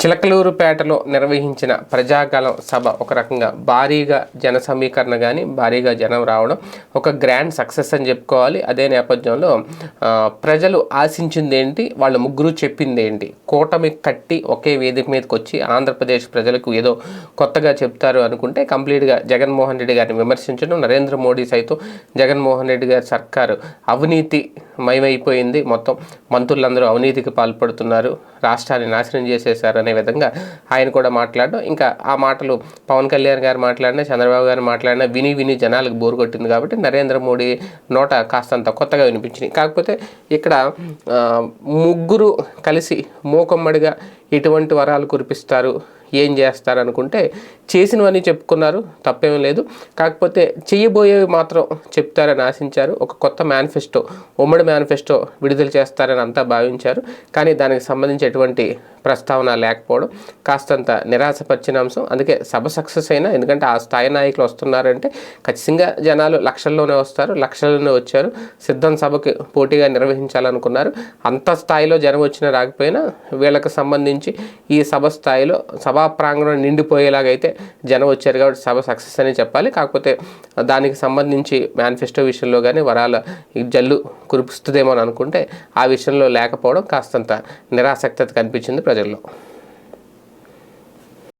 చిలకలూరుపేటలో నిర్వహించిన ప్రజాగలం సభ ఒక రకంగా భారీగా జన సమీకరణ కానీ భారీగా జనం రావడం ఒక గ్రాండ్ సక్సెస్ అని చెప్పుకోవాలి. అదే నేపథ్యంలో ప్రజలు ఆశించింది ఏంటి వాళ్ళ ముగ్గురు చెప్పింది ఏంటి కూటమి కట్టి ఒకే వేదిక మీదకి వచ్చి ఆంధ్రప్రదేశ్ ప్రజలకు ఏదో కొత్తగా చెప్తారు అనుకుంటే కంప్లీట్గా జగన్మోహన్ రెడ్డి గారిని విమర్శించడం నరేంద్ర మోడీ సైతం జగన్మోహన్ రెడ్డి గారి సర్కారు అవినీతి మయమైపోయింది. మొత్తం మంత్రులందరూ అవినీతికి పాల్పడుతున్నారు. రాష్ట్రాన్ని నాశనం చేసేశారు అనే విధంగా ఆయన కూడా మాట్లాడడం. ఇంకా ఆ మాటలు పవన్ కళ్యాణ్ గారు మాట్లాడినా చంద్రబాబు గారు మాట్లాడినా విని విని జనాలకు బోరు కొట్టింది కాబట్టి నరేంద్ర మోడీ నోట కాస్తంత కొత్తగా వినిపించినాయి. కాకపోతే ఇక్కడ ముగ్గురు కలిసి మూకమ్మడిగా ఎటువంటి వరాలు కురిపిస్తారు. ఏం చేస్తారనుకుంటే చేసినవన్నీ చెప్పుకున్నారు తప్పేం లేదు. కాకపోతే చేయబోయేవి మాత్రం చెప్తారని ఆశించారు. ఒక కొత్త మేనిఫెస్టో ఉమ్మడి మేనిఫెస్టో విడుదల చేస్తారని అంతా భావించారు. కానీ దానికి సంబంధించి ఎటువంటి ప్రస్తావన లేకపోవడం కాస్తంత నిరాశపరిచిన అంశం. అందుకే సభ సక్సెస్ అయినా ఎందుకంటే ఆ స్థాయి నాయకులు వస్తున్నారంటే ఖచ్చితంగా జనాలు లక్షల్లోనే వస్తారు లక్షల్లోనే వచ్చారు. సిద్ధం సభకి పోటీగా నిర్వహించాలనుకున్నారు. అంత స్థాయిలో జనం వచ్చినా రాకపోయినా వీళ్ళకి సంబంధించి ఈ సభ స్థాయిలో సభ ప్రాంగణం నిండిపోయేలాగైతే జనం వచ్చారు కాబట్టి సభ సక్సెస్ అని చెప్పాలి. కాకపోతే దానికి సంబంధించి మేనిఫెస్టో విషయంలో కానీ వరాల జల్లు కురిపిస్తుందేమో అని అనుకుంటే ఆ విషయంలో లేకపోవడం కాస్తంత నిరాసక్తత కనిపించింది ప్రజల్లో.